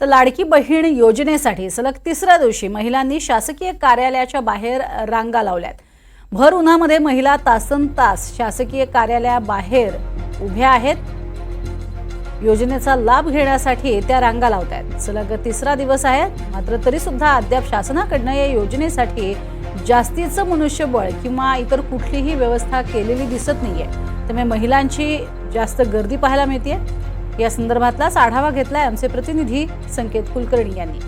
तर लाडकी बहीण योजनेसाठी सलग तिसऱ्या दिवशी महिलांनी शासकीय कार्यालयाच्या बाहेर रांगा लावल्यात. भर उन्हामध्ये महिला तासन तास शासकीय कार्यालयाबाहेर उभ्या आहेत. योजनेचा लाभ घेण्यासाठी त्या रांगा लावत आहेत सलग तिसरा दिवस आहे मात्र तरी सुद्धा अद्याप शासनाकडनं या योजनेसाठी जास्तीचं मनुष्यबळ किंवा इतर कुठलीही व्यवस्था केलेली दिसत नाहीये. त्यामुळे महिलांची जास्त गर्दी पाहायला मिळते या संदर्भातलाच आढावा घेतलाय आमचे प्रतिनिधी संकेत कुलकर्णी यांनी.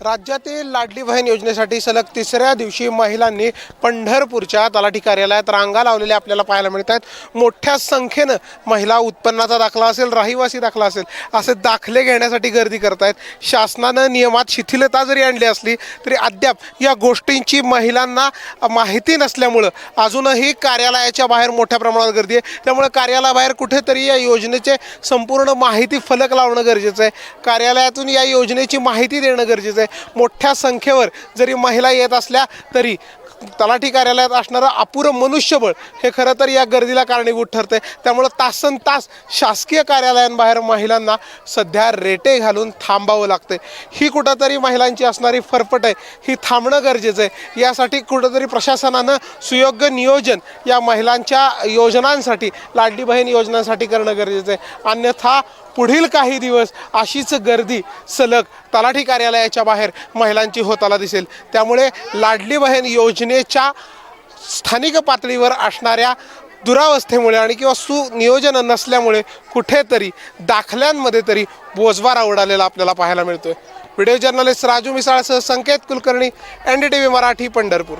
राज्यातील लाडली बहीण योजनेसाठी सलग तिसऱ्या दिवशी महिलांनी पंढरपूरच्या तलाठी कार्यालयात रांगा लावलेल्या आपल्याला पाहायला मिळत आहेत मोठ्या संख्येनं महिला उत्पन्नाचा दाखला असेल रहिवासी दाखला असेल असे दाखले घेण्यासाठी गर्दी करत आहेत शासनानं नियमात शिथिलता जरी आणली असली तरी अद्याप या गोष्टींची महिलांना माहिती नसल्यामुळं अजूनही कार्यालयाच्या बाहेर मोठ्या प्रमाणात गर्दी आहे. त्यामुळे कार्यालयाबाहेर कुठेतरी या योजनेचे संपूर्ण माहिती फलक लावणं गरजेचं आहे. कार्यालयातून या योजनेची माहिती देणं गरजेचं आहे. मोठ्या संख्येवर जरी महिला येत असल्या तरी तलाठी कार्यालयात असणारं अपुरं मनुष्यबळ हे खरं तर या गर्दीला कारणीभूत ठरते त्यामुळं तासन तास शासकीय कार्यालयांबाहेर महिलांना सध्या रेटे घालून थांबावं लागते ही कुठंतरी महिलांची असणारी फरफट आहे ही थांबणं गरजेचं आहे. यासाठी कुठंतरी प्रशासनानं सुयोग्य नियोजन या महिलांच्या योजनांसाठी लाडली बहीण योजनांसाठी करणं गरजेचं आहे. अन्यथा पुढील काही दिवस अशीच गर्दी सलग तलाठी कार्यालयाच्या बाहेर महिलांची होताना दिसेल. त्यामुळे लाडली बहीण योजनेच्या स्थानिक पातळीवर असणाऱ्या दुरावस्थेमुळे आणि किंवा सुनियोजन नसल्यामुळे कुठेतरी दाखल्यांमध्ये तरी बोजवारा उडालेला आपल्याला पाहायला मिळतोय. Video journalist Raju मिसाळसह Sanket Kulkarni N D T V Marathi Pandharpur.